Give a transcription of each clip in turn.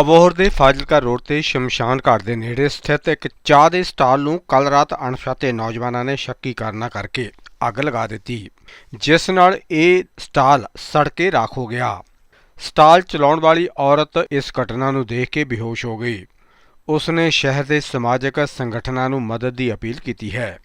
ਅਬੋਹਰ ਦੇ ਫਾਜ਼ਿਲਕਾ ਰੋਡ ਤੇ ਸ਼ਮਸ਼ਾਨ ਘਾਟ ਦੇ ਨੇੜੇ ਸਥਿਤ ਇੱਕ ਚਾਹ ਦੇ ਸਟਾਲ ਨੂੰ ਕੱਲ ਰਾਤ ਅਣਪਛਾਤੇ ਨੌਜਵਾਨਾਂ ਨੇ ਸ਼ੱਕੀ ਕਾਰਨਾਂ ਕਰਕੇ ਅੱਗ ਲਗਾ ਦਿੱਤੀ, ਜਿਸ ਨਾਲ ਇਹ ਸਟਾਲ ਸੜ ਕੇ ਰਾਖ ਹੋ ਗਿਆ। ਸਟਾਲ ਚਲਾਉਣ ਵਾਲੀ ਔਰਤ ਇਸ ਘਟਨਾ ਨੂੰ ਦੇਖ ਕੇ ਬੇਹੋਸ਼ ਹੋ ਗਈ। ਉਸਨੇ ਸ਼ਹਿਰ ਦੇ ਸਮਾਜਿਕ ਸੰਗਠਨਾਂ ਨੂੰ ਮਦਦ ਦੀ ਅਪੀਲ ਕੀਤੀ ਹੈ।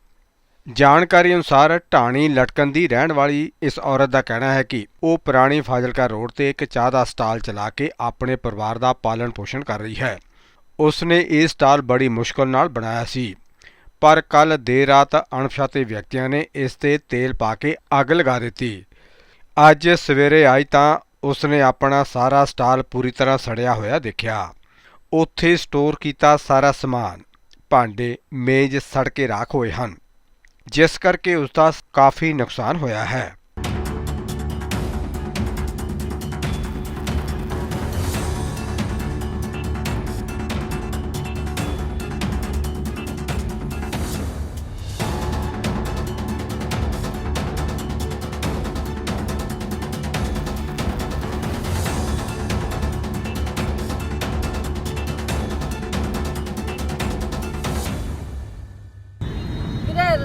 ਜਾਣਕਾਰੀ ਅਨੁਸਾਰ ਢਾਣੀ ਲਟਕਣ ਦੀ ਰਹਿਣ ਵਾਲੀ ਇਸ ਔਰਤ ਦਾ ਕਹਿਣਾ ਹੈ ਕਿ ਉਹ ਪੁਰਾਣੀ ਫਾਜ਼ਿਲਕਾ ਰੋਡ ਤੇ ਇੱਕ ਚਾਹ ਦਾ ਸਟਾਲ ਚਲਾ ਕੇ ਆਪਣੇ ਪਰਿਵਾਰ ਦਾ ਪਾਲਣ ਪੋਸ਼ਣ ਕਰ ਰਹੀ ਹੈ। ਉਸ ਨੇ ਇਹ ਸਟਾਲ ਬੜੀ ਮੁਸ਼ਕਲ ਨਾਲ ਬਣਾਇਆ ਸੀ। ਪਰ ਕੱਲ ਦੇਰ ਰਾਤ ਅਣਪਛਾਤੇ ਵਿਅਕਤੀਆਂ ਨੇ ਇਸ ਤੇ ਤੇਲ ਪਾ ਕੇ ਅੱਗ ਲਗਾ ਦਿੱਤੀ। ਅੱਜ ਸਵੇਰੇ ਆਈ ਤਾਂ ਉਸ ਨੇ ਆਪਣਾ ਸਾਰਾ ਸਟਾਲ ਪੂਰੀ ਤਰ੍ਹਾਂ ਸੜਿਆ ਹੋਇਆ ਦੇਖਿਆ। ਉੱਥੇ ਸਟੋਰ ਕੀਤਾ ਸਾਰਾ ਸਮਾਨ। ਭਾਂਡੇ, ਮੇਜ਼ ਸੜ ਕੇ ਰਾਖ ਹੋਏ ਹਨ। ਜਿਸ ਕਰਕੇ ਉਸ ਦਾ ਕਾਫੀ ਨੁਕਸਾਨ ਹੋਇਆ ਹੈ।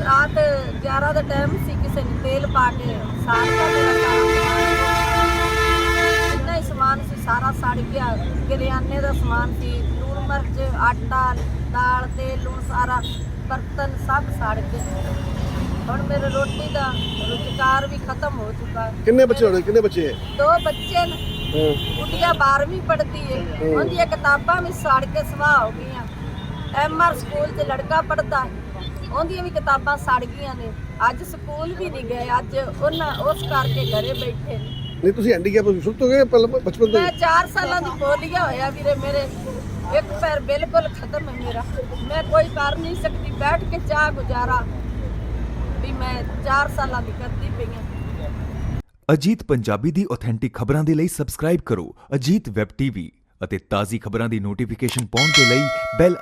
ਰਾਤ 11 ਦਾ ਟਾਈਮ ਸੀ ਕਿਸੇ ਨੇ ਤੇਲ ਪਾ ਕੇ ਸਾੜ ਦਾ ਮੇਰਾ ਸਾਰਾ ਸਮਾਨ ਇੰਨਾ ਹੀ ਸਮਾਨ ਸੀ ਸਾਰਾ ਸੜ ਗਿਆ। ਕਰਿਆਨੇ ਦਾ ਸਮਾਨ ਸੀ ਲੂਣ ਮਿਰਚ ਆਟਾ ਦਾਲ ਤੇਲ ਲੂਣ ਸਾਰਾ ਬਰਤਨ ਸਭ ਸੜ ਗਏ। ਹੁਣ ਮੇਰੇ ਰੋਟੀ ਦਾ ਰੁਜ਼ਗਾਰ ਵੀ ਖਤਮ ਹੋ ਚੁੱਕਾ। ਕਿੰਨੇ ਬੱਚੇ ਹੋਣੇ ਕਿੰਨੇ ਬੱਚੇ? ਹੈ ਦੋ ਬੱਚੇ ਨੇ। ਕੁੜੀਆਂ 12ਵੀਂ ਪੜ੍ਹਦੀ ਏ। ਉਹਦੀਆਂ ਕਿਤਾਬਾਂ ਵੀ ਸੜ ਕੇ ਸਵਾਹ ਹੋ ਗਈਆਂ। ਐਮਆਰ ਸਕੂਲ 'ਚ ਲੜਕਾ ਪੜ੍ਹਦਾ। ਉਹਦੀਆਂ ਵੀ ਕਿਤਾਬਾਂ ਸੜ ਗਈਆਂ ਨੇ। ਅੱਜ ਸਕੂਲ ਵੀ ਨਹੀਂ ਗਏ ਅੱਜ ਉਹਨਾਂ ਉਸ ਕਰਕੇ ਘਰੇ ਬੈਠੇ ਨੇ। ਨਹੀਂ ਤੁਸੀਂ ਹੈਂਡੀਕੈਪ ਸ਼ੁਰੂ ਤੋਂ ਗਏ ਪਹਿਲਾਂ ਬਚਪਨ ਤੋਂ ਮੈਂ ਹੀ? 4 ਸਾਲਾਂ ਦੀ ਪੋਲੀਆ ਹੋਇਆ ਵੀਰੇ ਮੇਰੇ। ਇੱਕ ਪੈਰ ਬਿਲਕੁਲ ਖਤਮ ਹੈ ਮੇਰਾ। ਮੈਂ ਕੋਈ ਕਰ ਨਹੀਂ ਸਕਦੀ। ਬੈਠ ਕੇ ਚਾਹ ਗੁਜ਼ਾਰਾ ਵੀ ਮੈਂ 4 ਸਾਲਾਂ ਦੀ ਕਰਦੀ ਪਈ ਹਾਂ। ਅਜੀਤ ਪੰਜਾਬੀ ਦੀ ਆਥੈਂਟਿਕ ਖਬਰਾਂ ਦੇ ਲਈ ਸਬਸਕ੍ਰਾਈਬ ਕਰੋ। ਅਜੀਤ ਵੈਬ ਟੀਵੀ ਅਤੇ ਤਾਜ਼ੀ ਖਬਰਾਂ ਦੀ ਨੋਟੀਫਿਕੇਸ਼ਨ ਪਾਉਣ ਦੇ ਲਈ ਬੈਲ